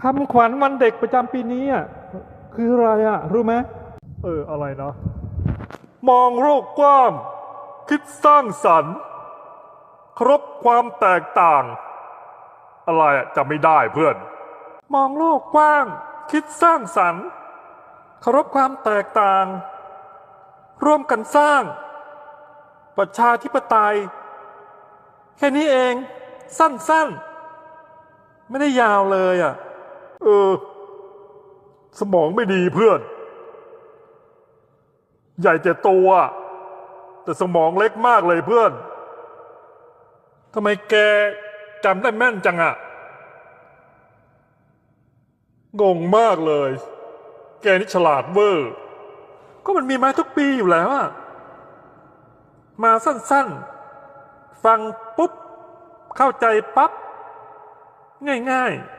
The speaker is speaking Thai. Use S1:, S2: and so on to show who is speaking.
S1: คำขวัญวันเด็กประจำปีนี้อะคืออะไรอะ รู้ไหมเออ อะไรเนาะมองโลกกว้าง คิดสร้างสรรค์เคารพความแตกต่าง อะไรอะจำไม่ได้เพื่อน มองโลกกว้าง คิดสร้างสรรค์เคารพความแตกต่าง ร่วมกันสร้าง ประชาธิปไตย แค่นี้เอง สั้นๆ ไม่ได้ยาวเลยอะ เออ สมองไม่ดีเพื่อน ใหญ่แต่ตัวแต่สมองเล็กมากเลยเพื่อนทำไมแกจำได้แม่นจังอะงงมากเลย แกนี่ฉลาดเวอร์ ก็มันมีมาทุกปีอยู่แล้วอะมาสั้นๆ ฟังปุ๊บ เข้าใจปั๊บ ง่ายๆ